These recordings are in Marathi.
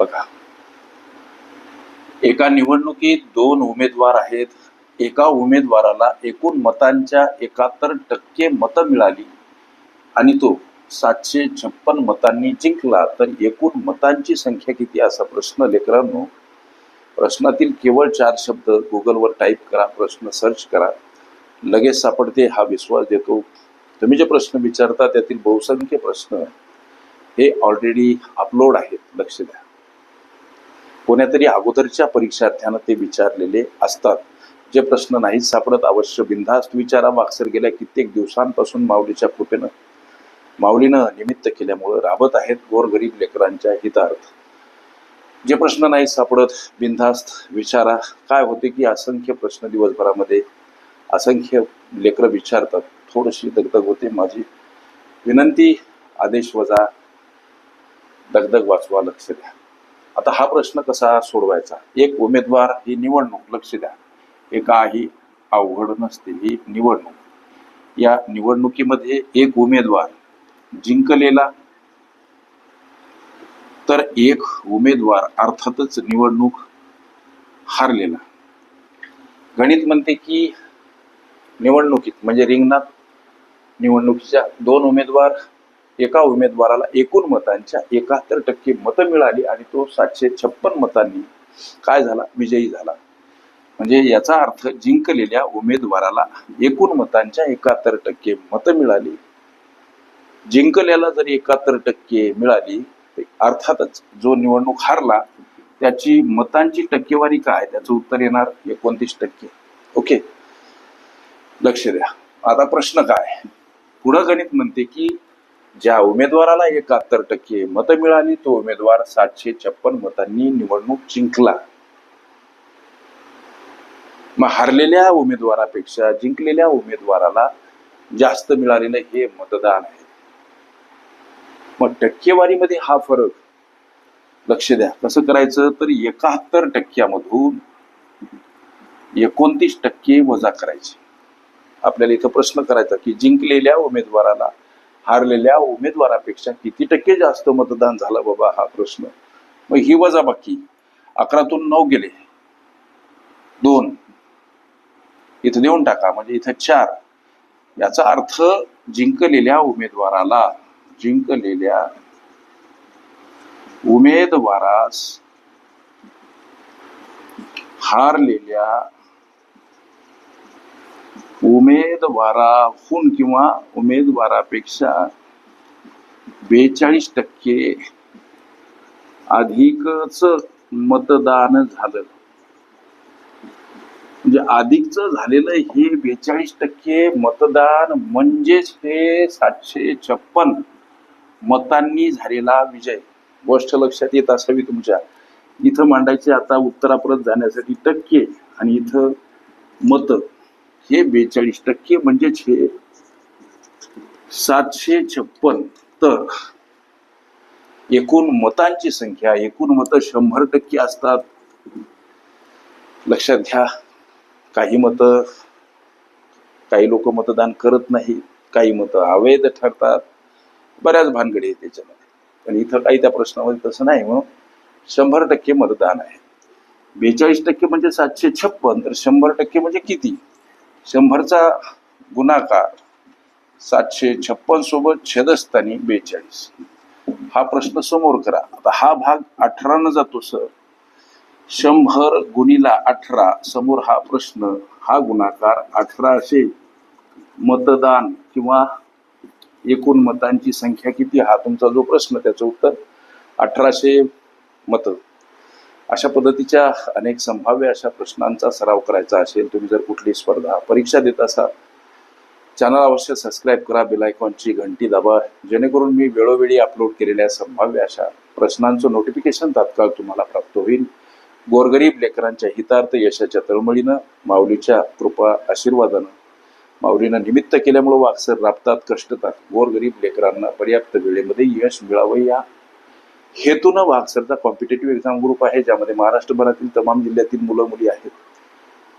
बघा. एका निवडणुकीत दोन उमेदवार आहेत. एका उमेदवाराला एकूण मतांच्या एकाहत्तर टक्के मतं मिळाली. आणि तो सातशे छप्पन मतांनी जिंकला. तर एकूण मतांची संख्या किती? असा प्रश्न लेकरांनो. प्रश्नातील केवळ चार शब्द गुगलवर टाईप करा. प्रश्न सर्च करा. लगेच सापडते हा विश्वास देतो. तुम्ही जे प्रश्न विचारता त्यातील बहुसंख्य प्रश्न हे ऑलरेडी अपलोड आहेत. लक्ष द्या. कोण्यातरी अगोदरच्या परीक्षार्थ्यानं ते विचारलेले असतात. जे प्रश्न नाहीत सापडत अवश्य बिनधास्त विचारा. वाक्सर गेल्या कित्येक दिवसांपासून माऊलीच्या कृपेनं माऊलीनं निमित्त केल्यामुळं राबत आहेत गोरगरीब लेकरांच्या हितार्थ. जे प्रश्न नाही सापडत बिनधास्त विचारा. काय होते की असंख्य प्रश्न दिवसभरामध्ये असंख्य लेकरं विचारतात. थोडीशी दगदग होते. माझी विनंती आदेश वजा. दगदग वाचवा लक्ष द्या. आता हा प्रश्न कसा सोडवायचा? एक उमेदवार ही निवडणूक लक्ष द्या. हे काही अवघड नसते ही निवडणूक. या निवडणुकीमध्ये एक उमेदवार जिंकलेला तर एक उमेदवार अर्थातच निवडणूक हारलेला. गणित म्हणते की निवडणुकीत म्हणजे रिंगणात निवडणुकीच्या दोन उमेदवार एका उमेदवाराला एकूण मतांच्या एकाहत्तर टक्के मतं मिळाली आणि तो सातशे छप्पन मतांनी काय झाला? विजयी झाला. म्हणजे याचा अर्थ जिंकलेल्या उमेदवाराला एकूण मतांच्या एकाहत्तर टक्के मतं मिळाली. जिंकलेला जर एकाहत्तर टक्के मिळाली अर्थातच जो निवडणूक हारला त्याची मतांची टक्केवारी काय? त्याचं उत्तर येणार एकोणतीस टक्के. ओके? लक्ष द्या. आता प्रश्न काय? पुढं गणित म्हणते की ज्या उमेदवाराला एकाहत्तर टक्के मतं मिळाली तो उमेदवार सातशे छप्पन मतांनी निवडणूक जिंकला. मग हरलेल्या उमेदवारापेक्षा जिंकलेल्या उमेदवाराला जास्त मिळालेलं हे मतदान आहे. मग टक्केवारीमध्ये हा फरक लक्ष द्या. कसं करायचं तर एकाहत्तर टक्क्यामधून एकोणतीस टक्के वजा करायचे. आपल्याला इथं प्रश्न करायचा की जिंकलेल्या उमेदवाराला हारलेल्या उमेदवारापेक्षा किती टक्के जास्त मतदान झालं बाबा हा प्रश्न? मग ही वजा बाकी. अकरातून नऊ गेले. दोन. इथं देऊन टाका म्हणजे इथं चार. याचा अर्थ जिंकलेल्या उमेदवाराला जिंकलेल्या उमेदवारास हारलेल्या उमेदवाराहून किंवा उमेदवारापेक्षा बेचाळीस टक्के अधिकच मतदान झालं. म्हणजे अधिकच झालेलं हे बेचाळीस टक्के मतदान म्हणजेच हे सातशे छप्पन मतांनी झालेला विजय. गोष्ट लक्षात येत असावी तुमच्या. इथं मांडायचे आता उत्तरापर्यंत जाण्यासाठी टक्के आणि इथं मत. हे बेचाळीस टक्के म्हणजेच हे सातशे छप्पन तर एकूण मतांची संख्या एकूण मतं शंभर टक्के असतात. लक्षात घ्या काही मतं काही लोक मतदान करत नाही काही मतं अवैध ठरतात. बऱ्याच भानगडी आहे त्याच्यामध्ये. पण इथं काही त्या प्रश्नामध्ये तसं नाही मग शंभर टक्के मतदान आहे. बेचाळीस टक्के म्हणजे सातशे छप्पन तर शंभर टक्के म्हणजे किती? शंभरचा गुणाकार सातशे छप्पन सोबत छेदस्थानी बेचाळीस. हा प्रश्न समोर करा. आता हा भाग अठरानं जातो सर. शंभर गुणीला अठरा समोर हा प्रश्न. हा गुणाकार अठराशे मतदान किंवा एकूण मतांची संख्या किती? हा तुमचा जो प्रश्न त्याचं उत्तर अठराशे मत. अशा पद्धतीच्या अनेक संभाव्य अशा प्रश्नांचा सराव करायचा असेल तुम्ही जर कुठली स्पर्धा परीक्षा देत असाल चॅनल अवश्य सबस्क्राईब करा बेलायकॉनची घंटी दाबा जेणेकरून मी वेळोवेळी अपलोड केलेल्या संभाव्य अशा प्रश्नांचं नोटिफिकेशन तात्काळ तुम्हाला प्राप्त होईल. गोरगरीब लेकरांच्या हितार्थ यशाच्या तळमळीनं माऊलीच्या कृपा आशीर्वादानं माऊलीनं निमित्त केल्यामुळं वाक्सर राबतात कष्टतात. गोरगरीब लेकरांना पर्याप्त वेळेमध्ये यश मिळावं या हेतूनं वाघसरचा कॉम्पिटेटिव्ह एक्झाम ग्रुप आहे ज्यामध्ये महाराष्ट्रभरातील तमाम जिल्ह्यातील मुलं मुली आहेत.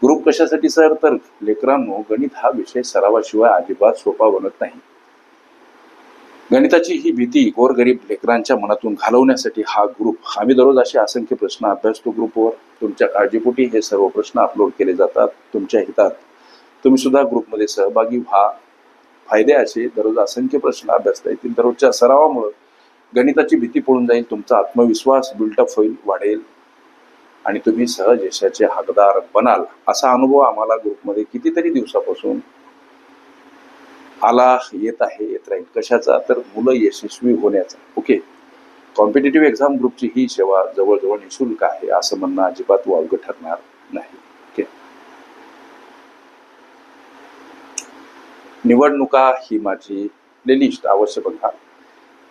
ग्रुप कशासाठी सर तर लेकरांनो गणित हा विषय सरावाशिवाय अजिबात सोपा बनत नाही. गणिताची ही भीती गोरगरीब लेकरांच्या मनातून घालवण्यासाठी हा ग्रुप आम्ही दररोज असे असंख्य प्रश्न अभ्यासतो ग्रुपवर. तुमच्या काळजीपोटी हे सर्व प्रश्न अपलोड केले जातात तुमच्या हितात. तुम्ही सुद्धा ग्रुपमध्ये सहभागी व्हा. फायदे असे दररोज असंख्य प्रश्न अभ्यासता येतील. दररोजच्या सरावामुळं गणिताची भीती पळून जाईल तुमचा आत्मविश्वास बिल्टअप होईल वाढेल. आणि तुम्ही सहज यशाचे हकदार बनाल असा अनुभव आम्हाला ग्रुपमध्ये कितीतरी दिवसापासून आला येत आहे येत राहील. कशाचा? तर मुलं यशस्वी होण्याचा. ओके कॉम्पिटेटिव्ह एक्झाम ग्रुपची ही सेवा जवळजवळ निशुल्क आहे असं म्हणणं अजिबात वावगं ठरणार नाही. ओके निवडणुका ही माझी प्लेलिस्ट अवश्य बघा.